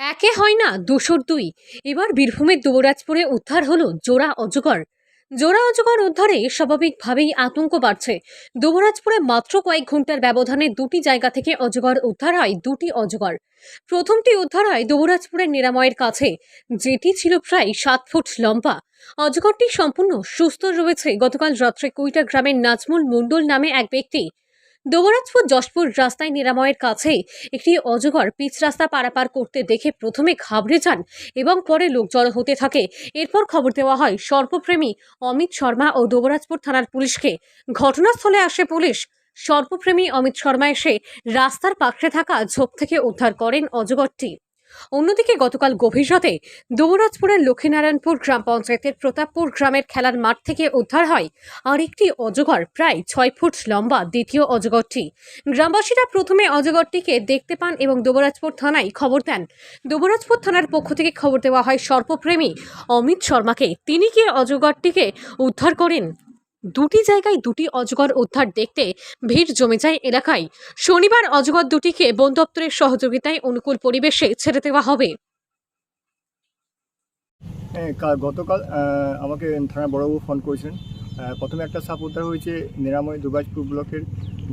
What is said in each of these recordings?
একে হয় না দুশোর দুই। এবার বীরভূমের দুবরাজপুরে উদ্ধার হলো জোড়া অজগর। জোড়া অজগর উদ্ধারে স্বাভাবিকভাবেই আতঙ্ক বাড়ছে। দুবরাজপুরে মাত্র কয়েক ঘণ্টার ব্যবধানে দুটি জায়গা থেকে অজগর উদ্ধার হয় দুটি অজগর। প্রথমটি উদ্ধার হয় দুবরাজপুরের নিরাময়ের কাছে। যেটি ছিল প্রায় সাত ফুট লম্বা। অজগরটি সম্পূর্ণ সুস্থ রয়েছে। গতকাল রাত্রে কুইটা গ্রামের নাজমুল মণ্ডল নামে এক ব্যক্তি দুবরাজপুর যশপুর রাস্তায় নিরাময়ের কাছে একটি অজগর পিচ রাস্তা পারাপার করতে দেখে প্রথমে ঘাবড়ে যান এবং পরে লোক জড়ো হতে থাকে। এরপর খবর দেওয়া হয়, সর্পপ্রেমী অমিত শর্মা ও দুবরাজপুর থানার পুলিশকে ঘটনাস্থলে আসে পুলিশ। সর্পপ্রেমী অমিত শর্মা এসে রাস্তার পাশে থাকা ঝোপ থেকে উদ্ধার করেন অজগরটি। অন্যদিকে গতকাল গভীর রাতে দুবরাজপুরের লক্ষ্মীনারায়ণপুর গ্রাম পঞ্চায়েতের প্রতাপপুর গ্রামের খেলার মাঠ থেকে উদ্ধার হয় আর একটি অজগর, প্রায় ছয় ফুট লম্বা দ্বিতীয় অজগরটি। গ্রামবাসীরা প্রথমে অজগরটিকে দেখতে পান এবং দুবরাজপুর থানায় খবর দেন। দুবরাজপুর থানার পক্ষ থেকে খবর দেওয়া হয়, সর্পপ্রেমী অমিত শর্মাকে। তিনি কি অজগরটিকে উদ্ধার করেন? দুটি জায়গায় দুটি অজগর উদ্ধার দেখতে ভিড় জমে যায় এলাকায়। শনিবার অজগর দুটিকে বন দপ্তরের সহযোগিতায় অনুকূল পরিবেশে ছেড়ে দেওয়া হবে। হ্যাঁ গতকাল আমাকে থানার বড়বাবু ফোন করেছিলেন। আহ, প্রথমে একটা সাপ উদ্ধার হয়েছে নিরাময় দুবাজপুর ব্লকের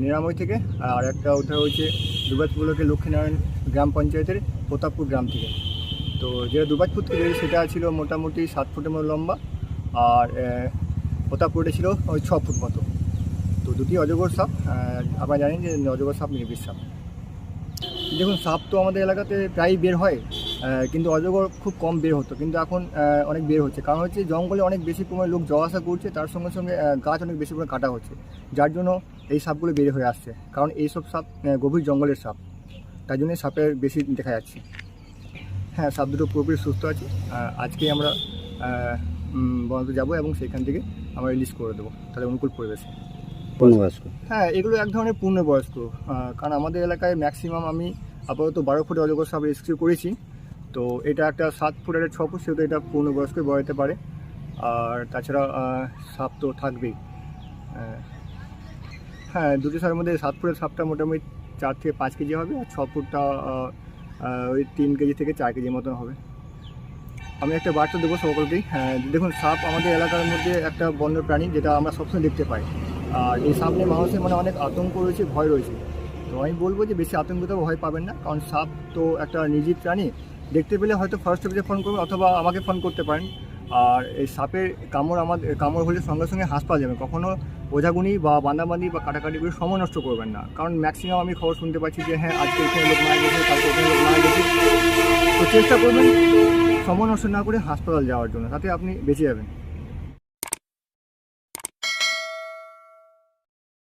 নিরাময় থেকে আর একটা উদ্ধার হয়েছে দুবাজপুর ব্লকের লক্ষ্মীনারায়ণ গ্রাম পঞ্চায়েতের প্রতাপপুর গ্রাম থেকে। তো যেটা দুবাজপুর থেকে সেটা ছিল মোটামুটি সাত ফুটের মতো লম্বা আর আহ, প্রতাপপুরে ছিল ওই ছ ফুট মতো। তো দুটি অজগর সাপ আপনারা জানেন যে অজগর সাপ নির্বিষ সাপ। দেখুন সাপ তো আমাদের এলাকাতে প্রায়ই বের হয় কিন্তু অজগর খুব কম বের হতো। কিন্তু এখন অনেক বের হচ্ছে। কারণ হচ্ছে জঙ্গলে অনেক বেশি পরিমাণে লোক যাওয়া আসা করছে তার সঙ্গে সঙ্গে গাছ অনেক বেশি পরিমাণে কাটা হচ্ছে যার জন্য এই সাপগুলো বের হয়ে আসছে। কারণ এইসব সাপ গভীর জঙ্গলের সাপ তাই জন্যই সাপের বেশি দেখা যাচ্ছে। হ্যাঁ সাপ দুটো পুরোপুরি সুস্থ আছে। আহ, আজকেই আমরা বনতে যাব এবং সেখান থেকে আমরা রিলিজ করে দেবো। তাহলে অনুকূল পরিবেশে। পূর্ণবয়স্ক? হ্যাঁ এগুলো এক ধরনের পূর্ণবয়স্ক। কারণ আমাদের এলাকায় ম্যাক্সিমাম আমি আপাতত বারো ফুটে অজগর সাপ রেস্কিউ করেছি। তো এটা একটা সাত ফুট একটা ছ ফুট সেহেতু এটা পূর্ণবয়স্ক বড় হতে পারে। আর তাছাড়া সাপ তো থাকবেই। হ্যাঁ দুটো সাপের মধ্যে সাত ফুটের সাপটা মোটামুটি চার থেকে পাঁচ কেজি হবে আর ছ ফুটটা ওই তিন কেজি থেকে চার কেজির মতন হবে। আমি একটা বার্তা দেবো সকলকেই। হ্যাঁ দেখুন, সাপ আমাদের এলাকার মধ্যে একটা বন্য প্রাণী যেটা আমরা সবসময় দেখতে পাই। আর এই সাপ নিয়ে মানুষের মানে অনেক আতঙ্ক রয়েছে, ভয় রয়েছে। তো আমি বলব যে বেশি আতঙ্কিত ভয় পাবেন না, কারণ সাপ তো একটা নির্জীব প্রাণী। দেখতে পেলে হয়তো ফার্স্ট অফিসে ফোন করবেন অথবা আমাকে ফোন করতে পারেন। আর এই সাপের কামড় আমাদের কামড় হলে সঙ্গে সঙ্গে হাসপাতাল যাবে। কখনো ওঝাগুনি বা বান্দাবান্দি বা কাটাকাটি করে সময় নষ্ট করবেন না। কারণ ম্যাক্সিমাম আমি খবর শুনতে পাচ্ছি যে হ্যাঁ আজকে এখানে লোক মারা গেছে, কালকে এখানে লোক মারা গেছে। তো চেষ্টা করবেন সময় নষ্ট না করে হাসপাতাল যাওয়ার জন্য তাতে আপনি বেঁচে যাবেন।